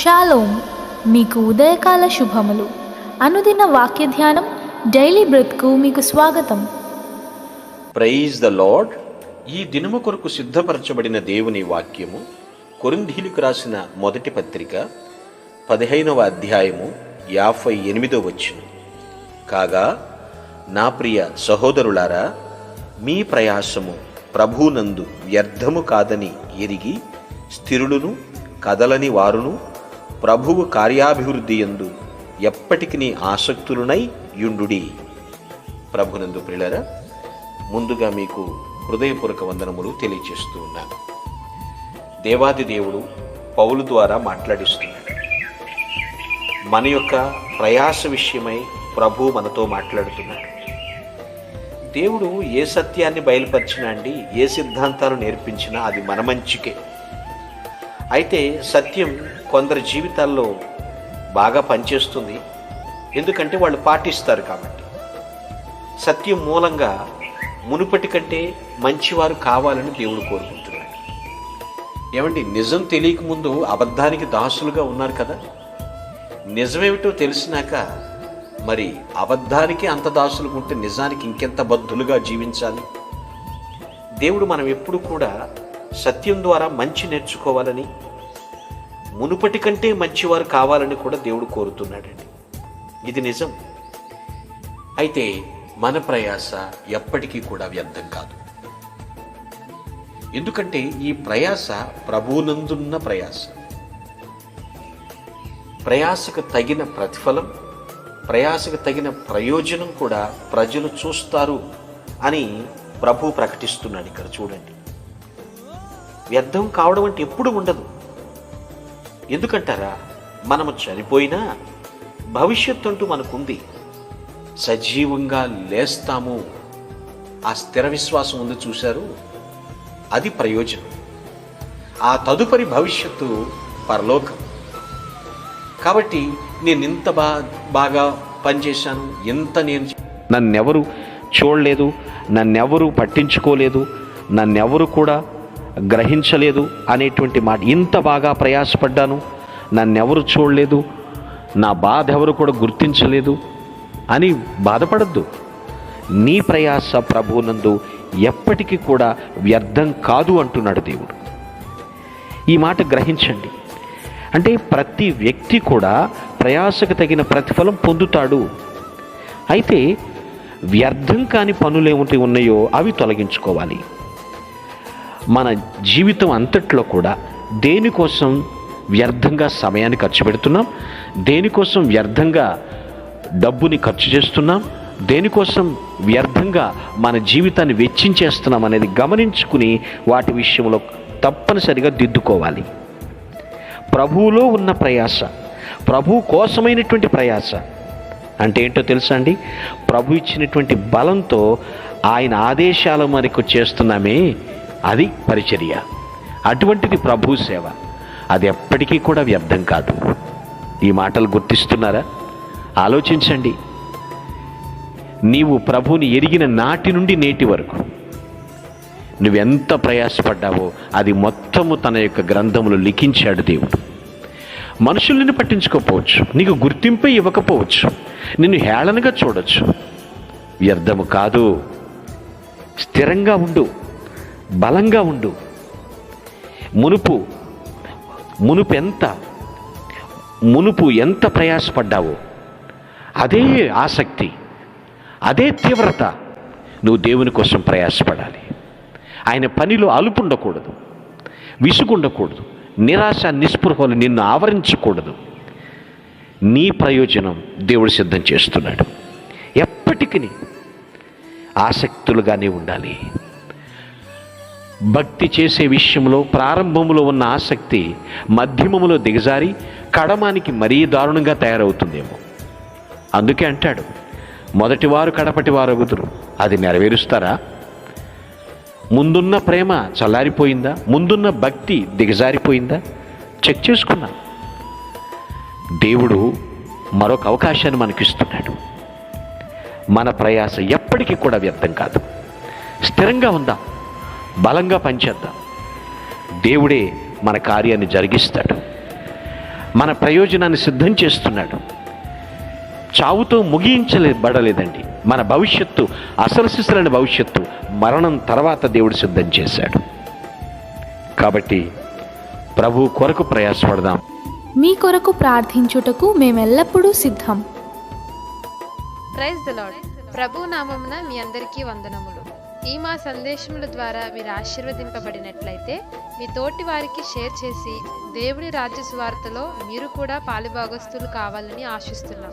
Shalom మీకు ఉదయకాల శుభములు. అనుదిన వాక్య ధ్యానం డైలీ బ్రత్కు మీకు స్వాగతం. Praise the Lord. ఈ దినము కొరకు సిద్ధపరచబడిన దేవుని వాక్యము కొరింధీలకు రాసిన మొదటి పత్రిక పదిహేనవ అధ్యాయము యాభై ఎనిమిదో వచ్చును కాగా నా ప్రియ సహోదరులారా మీ ప్రయాసము ప్రభునందు వ్యర్థము కాదని ఎరిగి స్థిరుడును కదలని వారును ప్రభువు కార్యాభివృద్ధి యందు ఎప్పటికి ఆసక్తులునై యుండుడి. ప్రభునందు ప్రిలరా ముందుగా మీకు హృదయపూర్వక వందనములు తెలియజేస్తూ ఉన్నాను. దేవాది దేవుడు పౌలు ద్వారా మాట్లాడిస్తున్నాడు. మన యొక్క ప్రయాస విషయమై ప్రభు మనతో మాట్లాడుతున్నాడు. దేవుడు ఏ సత్యాన్ని బయలుపరిచినా అండి ఏ సిద్ధాంతాలు నేర్పించినా అది మన మంచికే. అయితే సత్యం కొందరి జీవితాల్లో బాగా పనిచేస్తుంది. ఎందుకంటే వాళ్ళు పాటిస్తారు కాబట్టి. సత్యం మూలంగా మునుపటి కంటే మంచివారు కావాలని దేవుడు కోరుకుంటున్నాడు. ఏమండి నిజం తెలియక ముందు అబద్ధానికి దాసులుగా ఉన్నారు కదా? నిజమేమిటో తెలిసినాక మరి అబద్ధానికి అంత దాసులుగా ఉంటే నిజానికి ఇంకెంత బద్ధులుగా జీవించాలి? దేవుడు మనం ఎప్పుడు కూడా సత్యం ద్వారా మంచి నేర్చుకోవాలని మునుపటి కంటే మంచివారు కావాలని కూడా దేవుడు కోరుతున్నాడండి. ఇది నిజం. అయితే మన ప్రయాస ఎప్పటికీ కూడా వ్యర్థం కాదు. ఎందుకంటే ఈ ప్రయాస ప్రభువునందున్న ప్రయాస. ప్రయాసకు తగిన ప్రతిఫలం ప్రయాసకు తగిన ప్రయోజనం కూడా ప్రజలు చూస్తారు అని ప్రభు ప్రకటిస్తున్నాడు ఇక్కడ చూడండి. వ్యర్థం కావడం అంటే ఎప్పుడు ఉండదు. ఎందుకంటారా? మనము చనిపోయినా భవిష్యత్తు అంటూ మనకుంది. సజీవంగా లేస్తాము. ఆ స్థిర విశ్వాసం ఉంది చూశారు? అది ప్రయోజనం. ఆ తదుపరి భవిష్యత్తు పరలోకం. కాబట్టి నేను ఇంత బా బాగా పనిచేశాను ఎంత నేను నన్నెవరు చూడలేదు నన్నెవరు పట్టించుకోలేదు నన్నెవరు కూడా గ్రహించలేదు అనేటువంటి మాట. ఇంత బాగా ప్రయాసపడ్డాను నన్నెవరు చూడలేదు నా బాధ ఎవరు కూడా గుర్తించలేదు. అని బాధపడద్దు. నీ ప్రయాస ప్రభువునందు ఎప్పటికీ కూడా వ్యర్థం కాదు అంటున్నాడు దేవుడు. ఈ మాట గ్రహించండి. అంటే ప్రతి వ్యక్తి కూడా ప్రయాసకు తగిన ప్రతిఫలం పొందుతాడు. అయితే వ్యర్థం కాని పనులేమిటి ఉన్నాయో అవి తొలగించుకోవాలి. మన జీవితం అంతట్లో కూడా దేనికోసం వ్యర్థంగా సమయాన్ని ఖర్చు పెడుతున్నాం? దేనికోసం వ్యర్థంగా డబ్బుని ఖర్చు చేస్తున్నాం దేనికోసం వ్యర్థంగా మన జీవితాన్ని వెచ్చించేస్తున్నాం అనేది గమనించుకుని వాటి విషయంలో తప్పనిసరిగా దిద్దుకోవాలి. ప్రభువులో ఉన్న ప్రయాస ప్రభు కోసమైనటువంటి ప్రయాస అంటే ఏంటో తెలుసా అండి? ప్రభు ఇచ్చినటువంటి బలంతో ఆయన ఆదేశాల మనకు చేస్తున్నామే అది పరిచర్య. అటువంటిది ప్రభు సేవ. అది ఎప్పటికీ కూడా వ్యర్థం కాదు. ఈ మాటలు గుర్తిస్తున్నారా? ఆలోచించండి. నీవు ప్రభుని ఎరిగిన నాటి నుండి నేటి వరకు నువ్వెంత ప్రయాసపడ్డావో అది మొత్తము తన యొక్క గ్రంథములు లిఖించాడు దేవుడు. మనుషులు నిన్ను పట్టించుకోకపోవచ్చు నీకు గుర్తింపే ఇవ్వకపోవచ్చు నిన్ను హేళనగా చూడొచ్చు. వ్యర్థము కాదు స్థిరంగా ఉండు బలంగా ఉండు. మునుపు మునుపు ఎంత మునుపు ఎంత ప్రయాసపడ్డావో అదే ఆసక్తి అదే తీవ్రత. నువ్వు దేవుని కోసం ప్రయాసపడాలి. ఆయన పనిలో అలుపు ఉండకూడదు విసుగుండకూడదు నిరాశ నిస్పృహలు నిన్ను ఆవరించకూడదు. నీ ప్రయోజనం దేవుడు సిద్ధం చేస్తున్నాడు. ఎప్పటికీ ఆసక్తులుగానే ఉండాలి. భక్తి చేసే విషయంలో ప్రారంభంలో ఉన్న ఆసక్తి మధ్యమములో దిగజారి కడమానికి మరీ దారుణంగా తయారవుతుందేమో. అందుకే అంటాడు మొదటివారు కడపటి వారు అగుదురు అది నెరవేరుస్తారా? ముందున్న ప్రేమ చల్లారిపోయిందా? ముందున్న భక్తి దిగజారిపోయిందా? చెక్ చేసుకున్నాం దేవుడు మరొక అవకాశాన్ని మనకిస్తున్నాడు. మన ప్రయాస ఎప్పటికీ కూడా వ్యర్థం కాదు. స్థిరంగా ఉందాం బలంగా పనిచేద్దాం. దేవుడే మన కార్యాన్ని జరిగిస్తాడు. మన ప్రయోజనాన్ని సిద్ధం చేస్తున్నాడు. చావుతో ముగించబడలేదండి మన భవిష్యత్తు అసలు శిశులైన భవిష్యత్తు మరణం తర్వాత దేవుడు సిద్ధం చేశాడు. కాబట్టి ప్రభు కొరకు ప్రయాసపడదాం. మీ కొరకు ప్రార్థించుటకు మేమెల్లప్పుడూ సిద్ధం. ప్రైజ్ ద లాడ్ ప్రభు నామమున మీ అందరికీ వందనములు. ఈ మా సందేశముల ద్వారా మీరు ఆశీర్వదింపబడినట్లయితే మీ తోటి వారికి షేర్ చేసి దేవుని రాజ్య సువార్తలో మీరు కూడా పాలుభాగస్తులు కావాలని ఆశిస్తున్నాం.